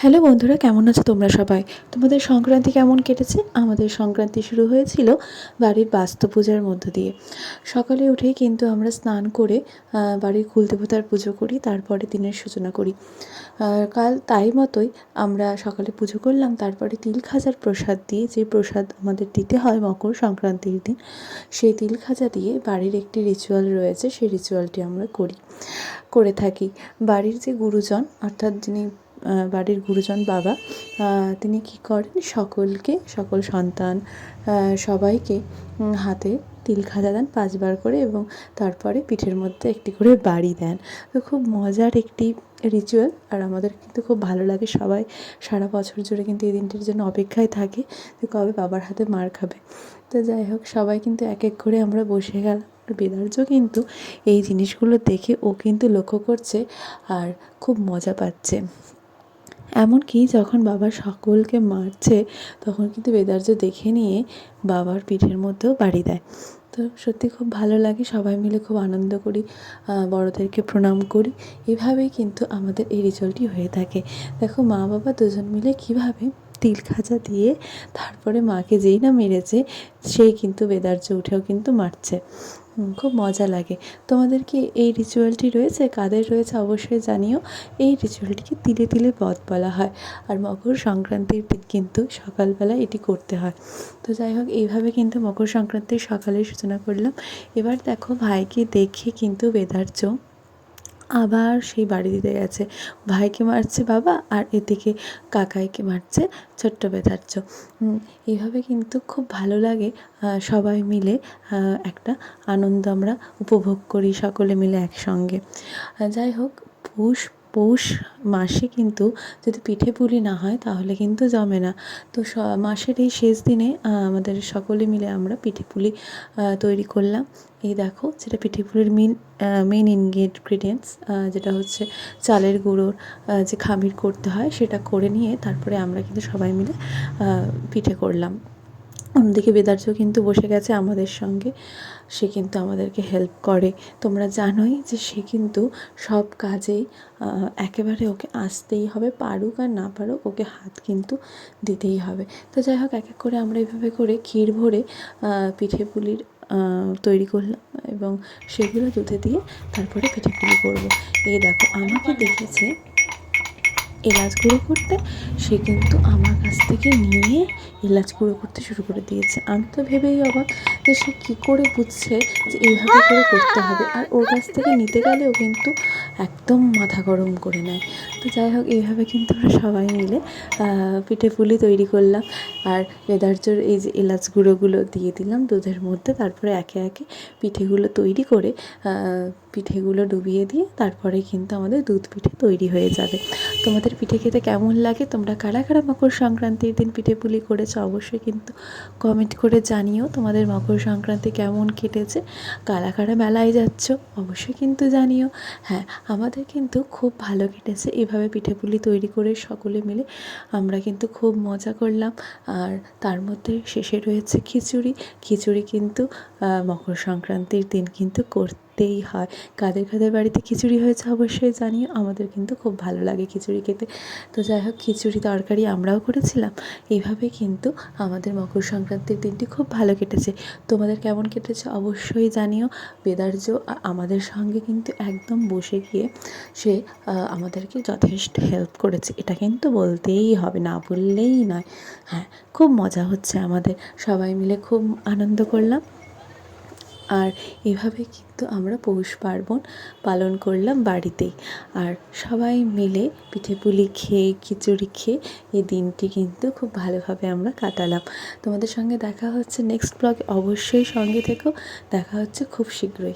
Hello বন্ধুরা, কেমন আছো তোমরা সবাই? তোমাদের সংক্রান্তি কেমন কেটেছে? আমাদের সংক্রান্তি শুরু হয়েছিল বাড়ির বাস্তু পূজার মধ্য দিয়ে। সকালে উঠেই কিন্তু আমরা স্নান করে বাড়ির কুলদেবতার পুজো করি, তারপরে দিনের সূচনা করি। কাল তাই মতোই আমরা সকালে পুজো করলাম, তারপরে তিল খাজার প্রসাদ দিয়ে যে প্রসাদ আমাদের দিতে হয় মকর সংক্রান্তির দিন, সেই তিল খাজা দিয়ে বাড়ির একটি রিচুয়াল রয়েছে, সেই রিচুয়ালটি আমরা করি, করে থাকি। বাড়ির যে গুরুজন, অর্থাৎ যিনি বাড়ির গুরুজন বাবা তিনি কী করেন? সকলকে, সকল সন্তান সবাইকে হাতে তিল খাজা দেন পাঁচবার করে এবং তারপরে পিঠের মধ্যে একটি করে বাড়ি দেন। তো খুব মজার একটি রিচুয়াল আর আমাদের কিন্তু খুব ভালো লাগে সবাই সারা বছর জুড়ে কিন্তু এই দিনটির জন্য অপেক্ষায় থাকে যে কবে বাবার হাতে মার খাবে। তো যাই হোক, সবাই কিন্তু এক এক করে আমরা বসে গেলাম। বেদার্য কিন্তু এই জিনিসগুলো দেখে ও কিন্তু লক্ষ্য করছে আর খুব মজা পাচ্ছে। এমনকি যখন বাবা সকলকে মারছে, তখন কিন্তু বেদার্য দেখে নিয়ে বাবার পিঠের মধ্যেও বাড়ি দেয়। তো সত্যি খুব ভালো লাগে, সবাই মিলে খুব আনন্দ করি বড়োদেরকে প্রণাম করি। এভাবেই কিন্তু আমাদের এই রিচুয়ালটি হয়ে থাকে। দেখো, মা বাবা দুজন মিলে কীভাবে তিল খাজা দিয়ে তারপরে মাকে যেই না মেরেছে, সেই কিন্তু বেদার্য উঠেও কিন্তু মারছে। খুব মজা লাগে। তোমাদের কি এই রিচুয়ালটি রয়েছে? কাদের রয়েছে? অবশ্যই জানিও। এই রিচুয়ালটিকে তিলে তিলে বধ বলা হয়। আর মকর সংক্রান্তির দিন কিন্তু সকালবেলা এটি করতে হয়। তো যাই হোক, এইভাবে কিন্তু মকর সংক্রান্তির সকালে সূচনা করলাম। এবার দেখো ভাইকে দেখে কিন্তু বেদার্য আবার সেই বাড়ি দিতে গেছে। ভাইকে মারছে বাবা আর এদিকে কাকাইকে মারছে ছোট্ট বেতার্য এইভাবে কিন্তু খুব ভালো লাগে সবাই মিলে একটা আনন্দ আমরা উপভোগ করি সকলে মিলে একসঙ্গে। যাই হোক, পৌষ পৌষ মাসে কিন্তু যদি পিঠে পুলি না হয় তাহলে কিন্তু জমে না। তো মাসের এই শেষ দিনে আমাদের সকলে মিলে আমরা পিঠে পুলি তৈরি করলাম। এই দেখো, যেটা পিঠে পুলির মেন মেন ইনগ্রেডিয়েন্টস যেটা হচ্ছে চালের গুঁড়োর যে খামির করতে হয় সেটা করে নিয়ে তারপরে আমরা কিন্তু সবাই মিলে পিঠে করলাম। অন্যদিকে বেদার্য কিন্তু বসে গেছে আমাদের সঙ্গে। সে কিন্তু আমাদেরকে হেল্প করে। তোমরা জানোই যে সে কিন্তু সব কাজেই একেবারে ওকে আসতেই হবে, পারুক আর না পারুক ওকে হাত কিন্তু দিতেই হবে। তো যাই হোক, এক এক করে আমরা এইভাবে করে ক্ষীর ভরে পিঠে পুলির তৈরি করলাম এবং সেগুলো দুধে দিয়ে তারপরে পিঠে পুলি করব। এই দেখো, আমাকে দেখেছে এলাচ গুঁড়ো করতে, সে কিন্তু আমার কাছ থেকে নিয়ে এলাচ গুঁড়ো করতে শুরু করে দিয়েছে। আমি তো ভেবেই অবাক যে সে কী করে বুঝছে যে এইভাবে করে করতে হবে? আর ওর কাছ থেকে নিতে গেলেও কিন্তু একদম মাথা গরম করে নেয়। তো যাই হোক, এইভাবে কিন্তু আমরা সবাই মিলে পিঠে পুলি তৈরি করলাম। আর বেদার্যর এই যে এলাচ গুঁড়োগুলো দিয়ে দিলাম দুধের মধ্যে, তারপরে একে একে পিঠেগুলো তৈরি করে পিঠেগুলো ডুবিয়ে দিয়ে তারপরে কিন্তু আমাদের দুধ পিঠে তৈরি হয়ে যাবে। তোমাদের পিঠে খেতে কেমন লাগে? তোমরা কারা কারা মকর সংক্রান্তির দিন পিঠে পুলি করেছ? অবশ্যই কিন্তু কমেন্ট করে জানিও। তোমাদের মকর সংক্রান্তি কেমন কেটেছে? কারা মেলায় যাচ্ছ? অবশ্যই কিন্তু জানিও। হ্যাঁ আমাদের কিন্তু খুব ভালো কেটেছে। এভাবে পিঠেপুলি তৈরি করে সকলে মিলে আমরা কিন্তু খুব মজা করলাম। আর তার মধ্যে শেষে রয়েছে খিচুড়ি। খিচুড়ি কিন্তু মকর সংক্রান্তির দিন কিন্তু করতেই হয়। কাদের কাদের বাড়িতে খিচুড়ি হয়েছে অবশ্যই জানিও, আমাদের কিন্তু খুব ভালো লাগে খিচুড়ি খেতে। তো যাই হোক, খিচুড়ি তরকারি আমরাও করেছিলাম। এইভাবে কিন্তু আমাদের মকর সংক্রান্তির দিনটি খুব ভালো কেটেছে। তোমাদের কেমন কেটেছে অবশ্যই জানিও। বেদার্য আমাদের সঙ্গে কিন্তু একদম বসে গিয়ে সে আমাদেরকে যথেষ্ট হেল্প করেছে। এটা কিন্তু বলতেই হবে, না বললেই নয়। হ্যাঁ খুব মজা হচ্ছে আমাদের। সবাই মিলে খুব আনন্দ করলাম। আর এভাবে কিন্তু আমরা পৌষ পার্বণ পালন করলাম বাড়িতেই। আর সবাই মিলে পিঠেপুলি খেয়ে, খিচুড়ি খেয়ে এই দিনটি কিন্তু খুব ভালোভাবে আমরা কাটালাম। তোমাদের সঙ্গে দেখা হচ্ছে নেক্সট ব্লগে অবশ্যই সঙ্গে থেকো। দেখা হচ্ছে খুব শীঘ্রই।